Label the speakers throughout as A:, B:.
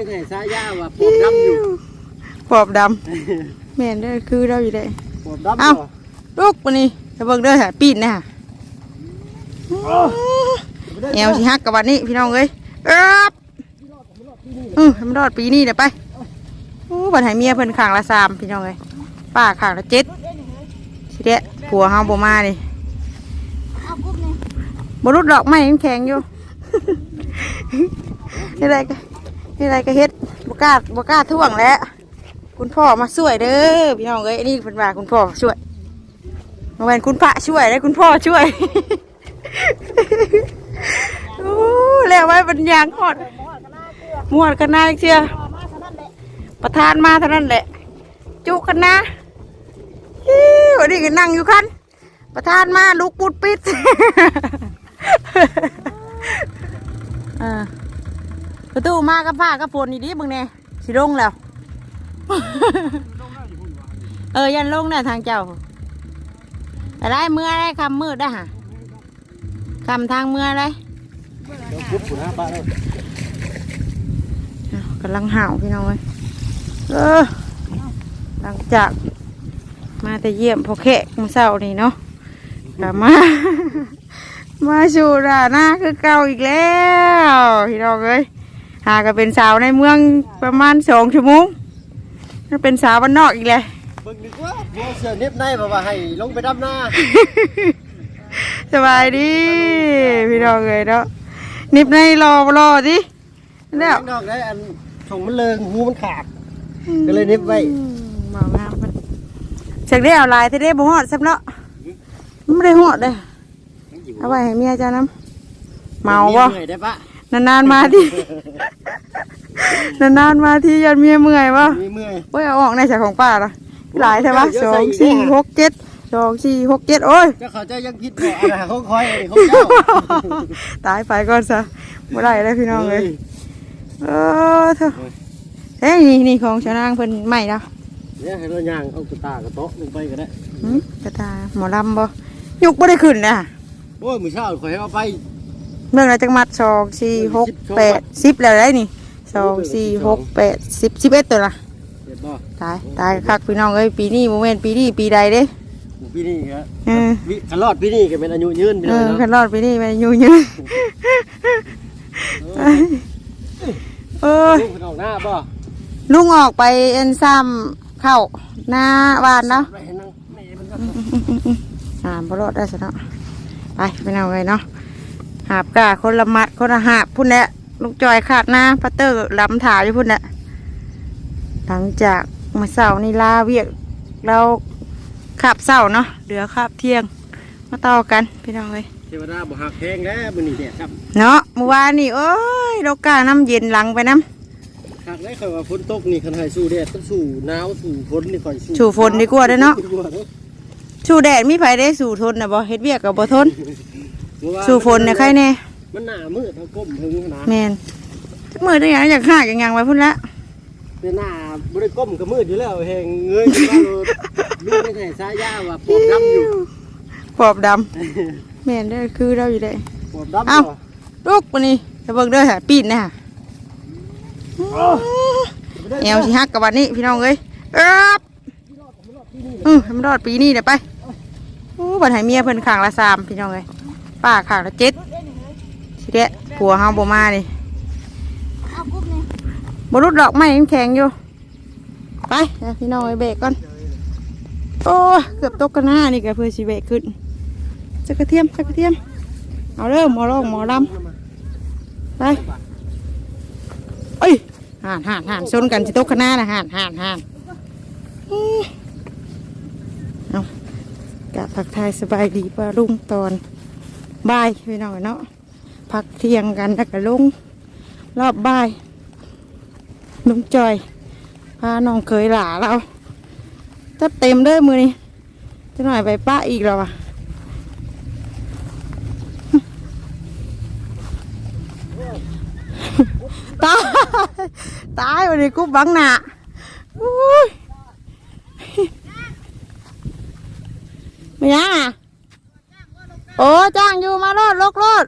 A: ไม่ใช่สายาว่าปวดดำอยู่
B: ปอบดำแม่นเด้อคือเราอยู่ได้
A: ปวดดำ
B: เอ้า
A: อยู่
B: ลูกวันนี้จะเบิ่งเด้อหาปีนนะแอวสิฮักกับวันนี้พี่น้องเอ้ยเอ๊บอือให้มันรอดปีนี้เดี๋ยวไปโอ้บัดให้เมียเพิ่นข้างละสามพี่น้องเอ้ยป้าข้างละเจ็ดสิเดะผัวเฮาบ่มานี่บ่รุดดอกไม้ยังแข็งอยู่ นี่ไรก็นี่ ไรก็เฮ็ดบกล้าบกล้าท่วงแล้ว คุณพ่อมาช่วยเด้อพี่น้องเอ้ยนี่เป็นว่าคุณพ่อช่วยมาเป็นคุณพระช่วยได้คุณพ่อช่วยโอ้แล้วไว้บรรยางหอดมวดกันนาเชียประธานมาเท่านั้นแหละ จุกันนะฮิ้ววันนี้ก็นั่งอยู่คันประธานมาลูกปุดปิดอ่า ประตูมากับผ้ากับฝนอีดีมึงเนี่ยสิลงแล้ว เออยันลงเนี่ยทางเจ้าอะไรเมื่ออะไรคำมืดได้ฮะคำทางเมื่ออะไร
A: เดี๋ยวปุ๊บกูนะป้าเลย
B: อ้าวกำลังห่าวพี่น้องเอ้ยเออหลังจากมาแต่เยี่ยมพอแขกมื้อเช้านี่เนาะกลับมา มาสู่ด่านหน้าคือเก่าอีกแล้ว พี่น้องเอ้ย หาก็เป็นสาวในเมืองประมาณสองชั่วโมงถ้าเป็นสาวบ้านนอกอีกเลย
A: เบิ่งดีกว่าบัวเสือเน็บในบอกว่าให้ลงไปดำหน้า
B: สบายดีพี่น้องเลยเนาะนิบในรอรอดิแล้ว
A: ข้างนอกได้อันชงมันเลิงหูมันขาดก็เลยเน็บไว้
B: หมองามมันเสกได้เอาลายที่ได้บ่ฮอดซับเนาะมันไม่ได้ฮอดเลยเอาไว้ให้เมียเจ้าน้ำเมาบ่
A: เหนื่อยได้ปะ
B: นานๆมาที่ นานๆมาที่ยันเมียเมื่อยบ่
A: มีเมื่อย
B: เว้ยเอาออกในใส่ของป้าละหลายใช่ปะ
A: เยอะ
B: สอ
A: ใส่
B: ง
A: อีก
B: สี่
A: แล้ว
B: หกเจ็ดสองสี่หกเจ็ดโอ้ย
A: เจ้าเขาเจ้ายังพิษบ่อะไรเขาคอยอะไรเขาเจ้า
B: ตายไปก่อนซะบ่ได้เลยพี่น้องเลยเออเถอะเอ้ยนี่นี่ของชาวนางเพิ่นใหม่แล้ว
A: เนี่ยให้เราย่างเอากระตากระโต๊ะลงไปก็ได้
B: หึกระตาหมอลำบ่ยกบ่ได้ขึ้นนะ
A: โอ้ยมือเช้าข่อยให้เอาไป
B: เรื่องอะไรจังมัดสองสี่หกแปดสิบแล้วได้นี่สองสี่หกแปดสิบสิบเอ็ดตัวละ
A: เห็นบ่
B: ตายตายคักพี่น้องเอ้ยปีนี้โมเมนต์ปีนี้ปีใดเด้
A: หมู่ปีนี้ครับ
B: เออ
A: วิขันรอดปีนี้ก็เป็นอายุยืนไป
B: เอ
A: เลย
B: อ
A: เนาะ
B: คันรอดปีนี้มันอยู่เยอะเออ
A: ลูกมันออกหน้าบ่
B: ลุงออกไปเอ็นซ้ำเข้าหน้าบ้านเนาะ
A: ไปให้นั่งแม่มันก็
B: อ่าบรอดได้สิเนาะไปไปเอาไงเนาะ หาบกาคนละมัดคนละหาบพุ่นแหละลูกจอยขาดหน้าพัตเตอร์ลำถาอยู่พุ่นแหละหลังจากเมื่อเสาร์นี่ลาเวียกเราขับเสาร์เนาะเหลือขับเที่ยง มาต่อกันพี่น้องเลย
A: เทวดาบ่หักแพงแล้วมื้อนี้เนี่ยครับ
B: เนาะเมื่อวานนี่โอ้ยเรากล้าน้ำเย็นหลังไปน้
A: หักได้ข่อยว่าฝนตกนี่คันให้สู้แดดต้องสู้หนาวสู้ฝนนี่ข่อยสู้ำ
B: สู่ฝนดีกว่าเด้อเนาะ
A: ดีกว่าเนาะ
B: สู่แดดมีไผได้สู่ทนนะบ่เฮ็ดเวียกกับบ่ทน
A: เพราะว่า
B: สู่ฝนเนี่ยใครแน่
A: มันหน้ามืดเท่าก้มถึงหนา
B: แมนจักมือตัวอย่างอยากหากอย่างยังไว้พุ่นละ
A: เป็นหน้าบ่ได้ก้มก็มืดอยู่แล้วแหงเงยขึ้นมาโลดลูกไม่ใช่สายาว่าปวดดำอยู่
B: ปอบดำแม่นเด้อคือเราอยู่ได้
A: ปวดดำ
B: เอ้า
A: บ่
B: ลูกวันนี้จะเบิ่งเด้อหาปีนนะฮะแอวสิฮักกับวันนี้พี่น้องเอ้ยเอ๊บอือให้มันรอดปีนี้เดี๋ยวไปโอ้บัดให้เมียเพิ่นข้างละสามพี่น้องเอ้ย ป้าขางละเจ็ดสิเดะผัวเฮาบ่มานี่บ่รุดดอกไม้ยังแข็งอยู่ ไปพี่น้องเอ้ยเบรกก่อน โอ้เกือบตกกันหน้านี่ก็เพื่อสิเบรกขึ้นจักกระเทียมจักกระเทียม เอาเริ่มหมอร้องหมอลำไปเอ้ยห่านห่านห่านชนกันสิโต๊ะคณะนะห่านห่านห่านอื้อเอากะพักทายสบายดีป่ะลุงตอน บ่ายพี่น้องเนาะพักเที่ยงกันแล้วก็ลงรอบบ่ายลุงจอยพาน้องเคยหลาเราถ้าเต็มเด้อมือนี้จะหน่อยไปป้าอีกแล้วอะตายตายวันนี้กูบังหนาอุ้ยไม่ยังอะ โอ้จ้างอยู่มาโลดลกโลด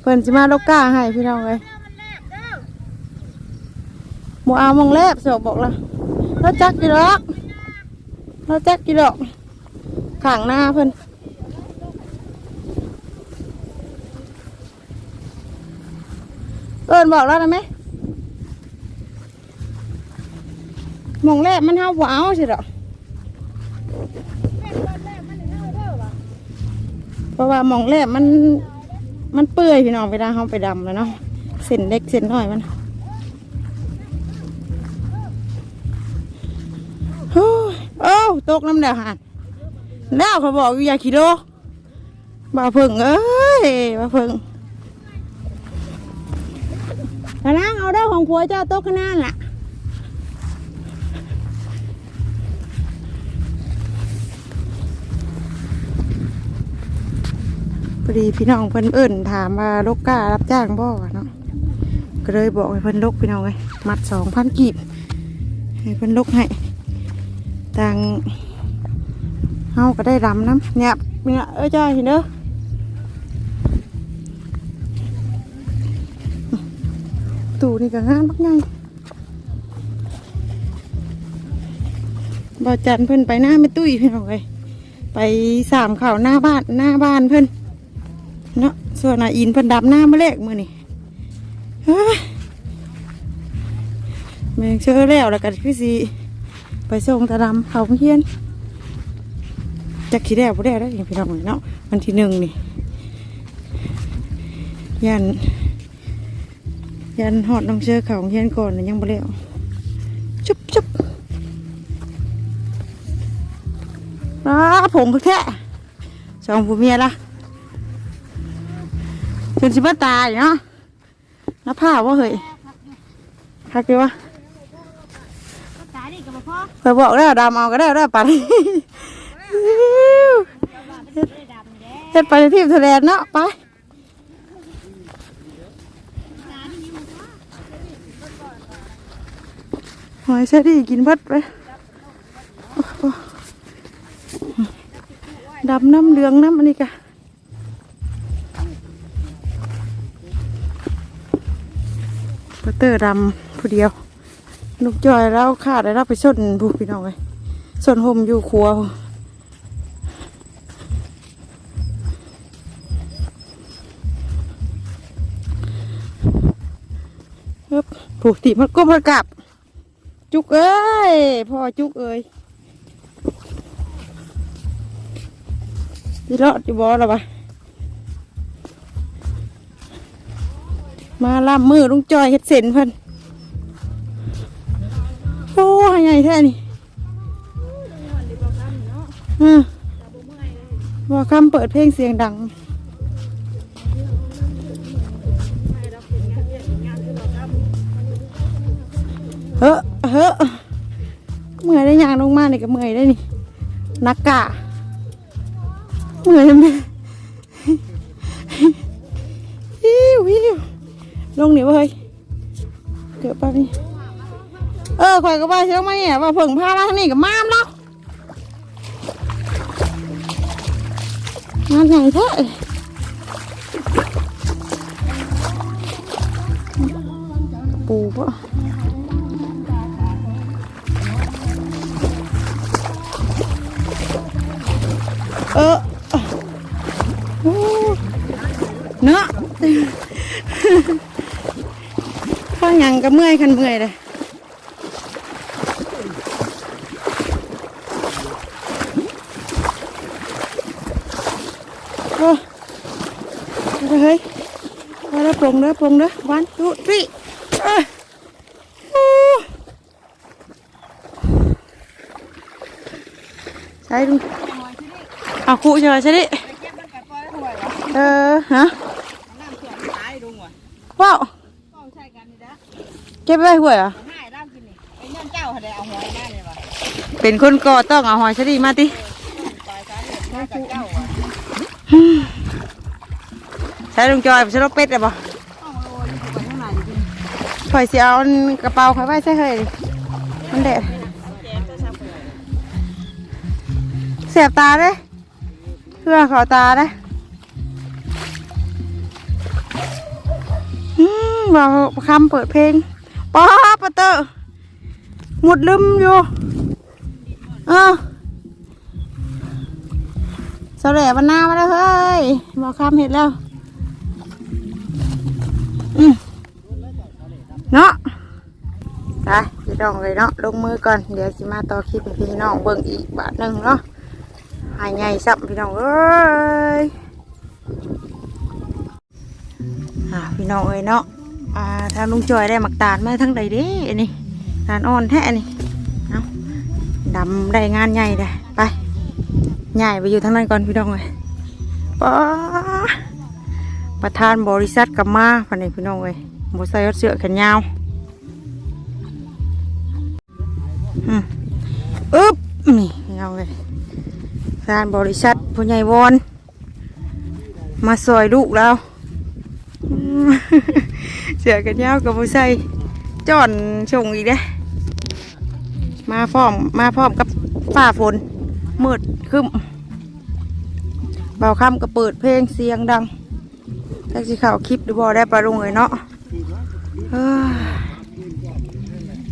B: เพิ่นสิมาลกก้าให้พี่น้องเลยหมูเอามองแลบสอกบอกละเราจักกี่ดอกเราจักกี่ดอกข้างหน้าเพิ่นเอินบอกแล้วนะไหมมองแลบมันเฮาบ่เอาสิดอก เพราะว่าหมองแลบมันมันเปื่อยพี่น้องเวลาเฮาไปดำแล้วเนาะเส้นเล็กเส้นน้อยมันโอ้ยเอ้าตกน้ำแดงหันแล้วเขาบอกอยู่อยาขี่โดบ่าเพิ่งเอ้ยบ่าเพิ่งกระนั่งเอาได้ของผัวเจ้าโต๊ะขางหนาดล่ะ อดีพี่น้องเพิ่นเอิ้นถามว่าลกกล้ารับจ้างบ่เนาะก็เลยบอกให้เพิ่นลกพี่น้องเลยมัดสองพันกีบให้เพิ่นลกให้ต่างเฮาก็ได้รำน้ำเนี่ยเนี่ยเอ้ยจ้าเห็นเด้อตู่นี่ก็งานบักไงบ่จันเพิ่นไปหน้าไม่ตุ้ยพี่น้องเลยไปสามข่าวหน้าบ้านหน้าบ้านเพิ่นเน ส่วนอาอินเพิ่นดับหน้ามาแลกมือนี่เฮ้ยแมงเชื่อแล้วแล้วกันคือสิไปส่งตาดำเขาเฮียนจะขี้แดดบ่ได้แล้วพี่น้องเนาะวันที่หนึ่งนี่ยันยันหอดน้องเชื่อเขาเฮียนก่อนยังบ่แล้วจุ๊บจุ๊บอ้าผมคือแค่สองผัวเมียละ จนสิบ่ตายเนาะน้าผ้าว่าเฮ้ยคักดีวะ
C: ตายดิกับพ่อ
B: ไปบอกแล้วดำเอาก็ได้ได้ปัน
C: ได้ดำแดง
B: เฮ็ดไปที่ทะเลเนาะไปหอยเชอรี่กินเบิดไปโอ้โหดำน้ำเหลืองน้ำอันนี้กะ ปเตอร์ดำผู้เดียวลูกจอยแล้วขาดได้รับไปส้นผู้พี่น้องเลยส้นห่มอยู่ครัวฮึบผู้ตีมันก้มมันกลับ จุกเอ้ยพ่อจุกเอ้ยที่รอดอยู่บ่หรอปะ มาล่ำมือลุงจอยเฮ็ดเส้นเพิ่นโอ้ยใหญ่แท้นี่อืมว่าคำเปิดเพลงเสียงดังเฮ้อเฮ้อเมื่อยได้ยางลงมานี่ก็เมื่อยได้นี่นักกะเมื่อยไหมฮิวฮิว ลงนี่เว้ยเกือบไปนี่เออข่อยก็ว่าเชื่อไหมเนี่ยว่าเพิ่งพามาทางนี้กับมามแล้วงานใหญ่แท้ปูปะเออเนาะ ก็เมื่อยคันเมื่อยเลยโอ้เฮ้ยมาแล้วปรงเด้อปรงเด้อวันทุทีใช่ดูเอาคู่เฉยใช่ดิ
C: เก็บมันกับปล่อยหัวเอ
B: อฮะว้าว
C: ต้องใช้กันนี่นะ
B: เก็บไว้ห่วยเหรอ
C: ให้ร่างกินนี่ไอ้เงินเจ้าเขาได้เอาหัวมาเนี่ยว่ะ
B: เป็นคนก่อต้องเอาหอยชะดีมาติ
C: ตายสาเหตุมาจากเจ้าว่ะ
B: ใช้ลุงจอยไปใช้รถเป็ดเลยบ่
C: ต้องโรยไปข้างในจริง
B: ข่อยสิเอากระเป๋าข่อยไว้ใช่เฮ้ยมันแดด
C: แจกตัวซับเลย
B: เสียบตาเด้เพื่อเขาตาเด้อืมว่าคำเปิดเพลง ป้าปะเตอร์หมดลืมอยู่เออสระวันหน้ามาแล้วเฮ้ยบอกคำเห็ดแล้วเนาะไปพี่น้องเลยเนาะลงมือก่อน เดี๋ยวสิมาต่อคลิปให้พี่น้องเบิ่งอีกบาทหนึ่งเนาะหายใหญ่สับพี่น้องเอ้ยอ่าพี่น้องเอ้ยเนาะ อ่าทางลุงจอยได้หมักตาลมาทั้งใดเด้อันนี่ตาลอ่อนแท้นี่เอาดำได้งานใหญ่เลยไปใหญ่ไปอยู่ทางนั้นก่อนพี่น้องเลยป้าประธานบริษัทกับมาพันนี้พี่น้องเลยบใส่รถเสื้อแขนยาวอืมอึ๊บนี่พี่น้องเลยประธานบริษัทผู้ใหญ่วอนมาซอยลูกแล้ว เสือกันยาวกับผู้ใส่จอนชงอีกเด้มาพร้อมมาพร้อมกับฝ้าฝนมืดคึ้มเบาคำก็เปิดเพลงเสียงดังแท็กซี่ข่าวคลิปดูบอได้ปลาลงเลยเนาะ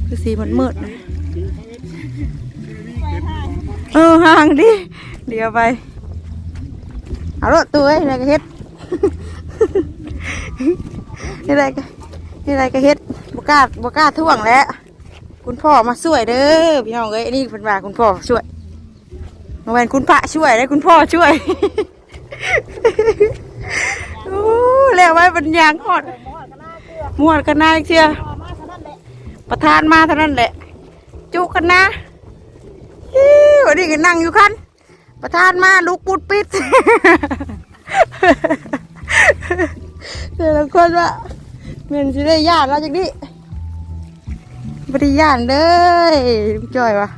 B: คือสีมันมืดนะเออห่างดิ เดี๋ยวไป เอารถตัวไอ้ยนายก็เฮ็ด นี่อะไรก็นี่อะไรก็เฮ็ดบกล้าบกล้าท่วงแล้ว คุณพ่อมาช่วยเด้อพี่น้องเอ้ยนี่เป็นว่าคุณพ่อช่วยมาเป็นคุณพระช่วยได้คุณพ่อช่วยโอ้แล้วไว้เป็นยางหอดมวดกันนาเชียประธานมาเท่านั้นแหละ จุกันนะอิ๊ววันนี้ก็นั่งอยู่คันประธานมาลูกปุดปิดแต่ละคนว่า เมนสิได้ย่านเราจากนี้บริย่านเลยลุงจอยวะ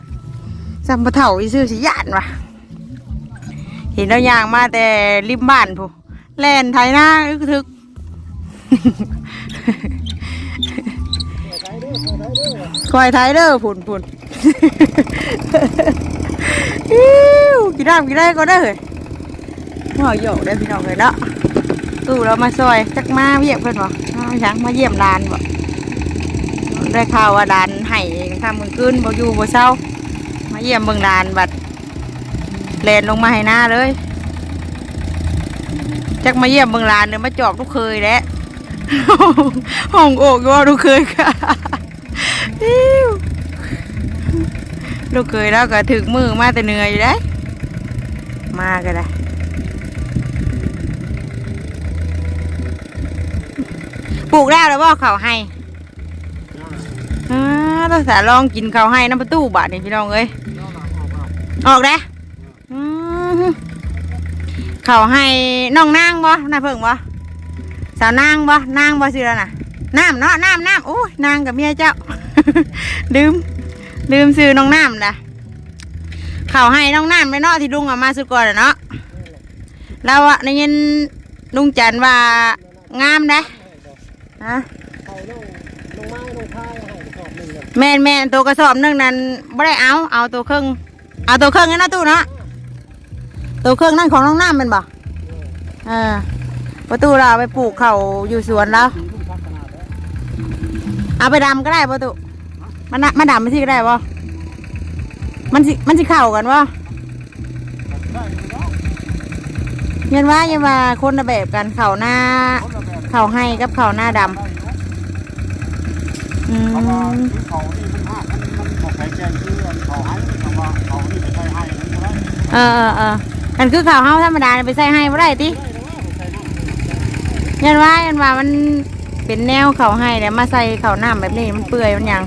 B: สัมปะเถาอีซื้อสิย่านวะเห็นเรายางมาแต่ริมบ้านผู้แล่นไทยหน้าอึกทึกคอยไทยเด้อผุนผุนอิ๊วกินน้ำกินได้ก็ได้เลยหัวโยกได้พี่น้องเลยเนาะ ตู่เรามาซอยจักมาเยี่ยมเพื่อนบ่อ้าวยังมาเยี่ยมดานบ่ได้ข่าวว่าดานให้ทำมือขึ้นบ่อยู่บ่เศร้า มาเยี่ยมเบิ่งดานบัดแลนลงมาให้หน้าเลยจักมาเยี่ยมเบิ่งลานเดี๋ยมาจอบลูกเคยแล้วห้องโอกว่าลูกเคยค่ะลูกเคยแล้วก็ถึกมือมาแต่เหนื่อยอยู่ได้มาก็ได้ ปลูกแล้วแล้วบ่เขาให้อ่าเราสาลองกินเขาให้น้ำประตูบาทนี่พี่น้องเอ้ยออกได้เขาให้น้องนางบ่นายเพิ่งบ่สาวนางบ่นางบ่สิแล้วน่ะน้ำเนาะน้ำน้ำโอ้ยนางกับเมียเจ้าลืมลืมซื้อน้องน้ำนะเขาให้น้องน้ำไปเนาะที่ลุงเอามาสุดก่อนเนาะเราอะในยินลุงจันว่างามนะ ฮะ
A: เขาลงลงไม้ลงท้ายให้ขอบหนึ่งเลย
B: แม่นแม่นตัวกระสอบหนึงนั้นไม่ได้เอาเอาตัวครึ่งเอาตัวครึ่งนี่นะตู้เนาะตัวครึ่งนั่นของน้องน้ำเป็นบ่เออประตูเราเอาไปปลูกเขาอยู่สวนแล้ว
A: สีลูกพักขนาดแล้ว
B: เอาไปดำก็ได้ประตูมันน่ะมันดำไปที่ก็ได้บ่มันสิมันสิเข่ากันวะ
A: ได้อยู่เนาะ
B: ยันว่ายันว่าคนละแบบกันเข่าหน้า
A: คนละแบบ
B: เข่าให้กับเข่าหน้าด
A: ได้อยู่ำ
B: อื
A: เพราะว่าม คือเขานี่มันหักมันมันบอกใครแจ้งคือเขาให้คำว่าเขานี่ไปใช้ให้นั่นก็ได้
B: เออเออเออกันคือเข่าเฮาธรรมดาไปใส่ให้บ่ได้ติ
A: ได้แล้วว่าใช้น้ำ
B: ยันว่ายันว่ามันเป็นแนวเขาให้แล้วมาใส่เขาน้ำแบบนี้มันเปื่อยมันหยัง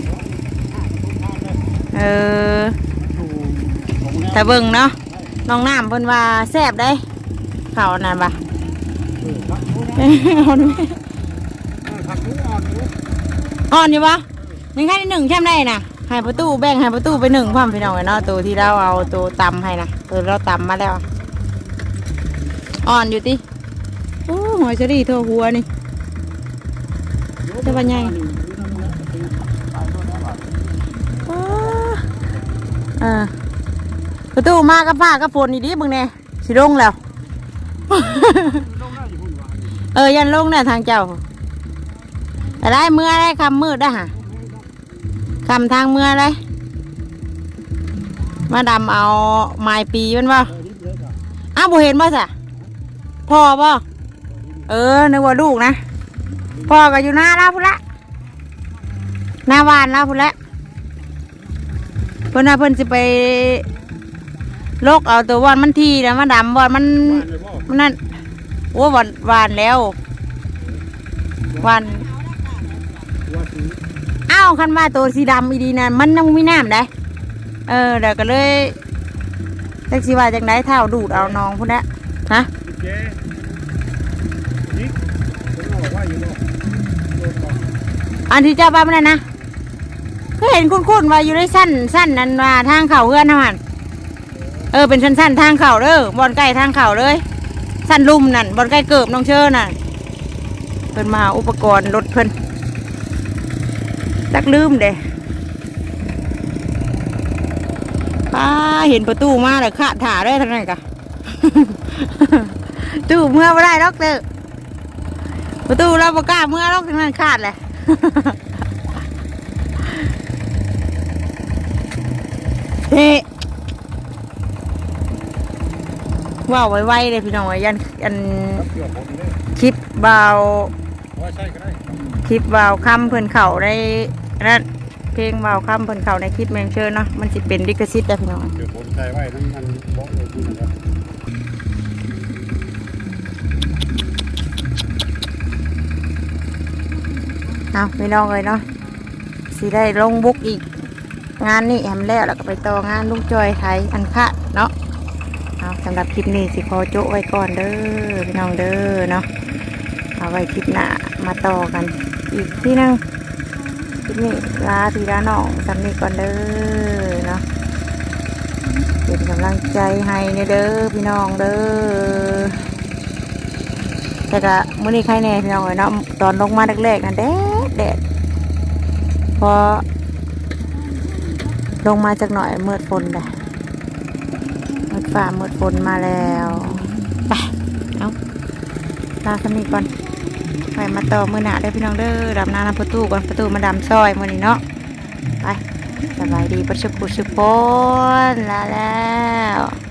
B: เออ
A: ถูกของแนว
B: แต่เบิ่งเนาะน้องน้ำเพิ่นว่าแซ่บได้เขานั่นปะ
A: อ่อน
B: ไหม
A: เออครับรู้อ่อนรู้
B: อ่อนอยู่ปะยังแค่หนึ่งแค่ได้นะให้ประตูแบ่งให้ประตูไปหนึ่งความพี่น้องเนาะตัวที่เราเอาตัวตำให้นะตัวเราตำมาแล้ว อ่อนอยู่ติโอ้หอยเชอรี่ทั่วหัวนี่จะว่าไงว้าอ่าประตูมากับผ้ากับฝนนี่ดิมึงเนี่ยสิลงแล้ว เออยันลงเนี่ยทางเจ้าอะไรเมื่ออะไรคำมืดได้ฮะคำทางเมื่อเลยมาดำเอาไม้ปีมันบ่อ้าวบ่เห็นบ่สะพ่อบ่เออนึกว่าลูกนะพ่อก็อยู่หน้าเราพุ่นละหน้าบ้านเราพุ่นละเพิ่นน่ะเพิ่นสิไปโลกเอาตัววอนมันทีนะมาดำวอนมันมันนั่น โอ้วานวานแล้ววานอ้าวคันว่าตัวสีดำอีดีนะมันยังมีน้ำได้เออเดี๋ยวก็เลยแท็กซี่ว่าจังไดเท่าดูดเอาน้องพุ่นละฮะ
A: อัน
B: ที่เจ้าบ้านนั่นนะก็เห็นคุ้นๆว่าอยู่ในสั้นสั้นนั่นว่าทางเข่าเพื่อนทหารเออเป็นสั้นๆทางเข่าเด้อบอลใกล้ทางเข่าเลย สั้นลุ่มนั่นบอลใกล้เกิบน้องเชิญน่ะเพิ่นมาอุปกรณ์รถเพิ่นจักลืมเด้ป้าเห็นประตูมาเลยขาดถ่าด้วยทางไหนกะตู้เมื่อไม่ได้ดอกเตอประตูเราประกล้าเมื่อดอกทางนั้นขาดเลยเฮ้ ว้าวไวๆเลยพี่น้องยันยันคลิปเบาคลิปเบาคำเพิ่นเข่าในนั่นเพลงเบาคำเพิ่นเข่าในคลิปแมงเชิญเนาะมันสิเป็นลิขสิทธิ์ได้อพี่น้อง
A: เกี่ยวผมใจไว้นั่นมันบอกเล
B: อาพี่น้องเลยเนาะสิได้ลงบุกอีก งานนี้แอมแล้วแล้วก็ไปต่องานลุงจอยไทยอันคะเนาะ สำหรับคลิปนี้สิขอโจะไว้ก่อนเด้อพี่น้องเด้อเนาะเอาไว้คลิปหน้ามาต่อกัน อีกที่นึงคลิปนี้ลาพี่ลาน้องสำนีก่อนเด้อเนาะเป็นกำลังใจให้เนี่ยเด้อพี่น้องเด้อแต่ก็มื้อนี้ใครแน่พี่น้องเนาะตอนลงมาแรกๆนั่นแดดแดดพอลงมาจากหน่อยเมืดฝนเลยเมืด ฝ่ามืดฝนมาแล้วไปเอาลาสมีก่อนไปมาต่อมือหนาได้พี่น้องเด้อดำน้ำน้ำประตูก่อนประตูมาดำซอยมือนี้เนาะไปสบายดีประชุกุชุพนลาแล้ว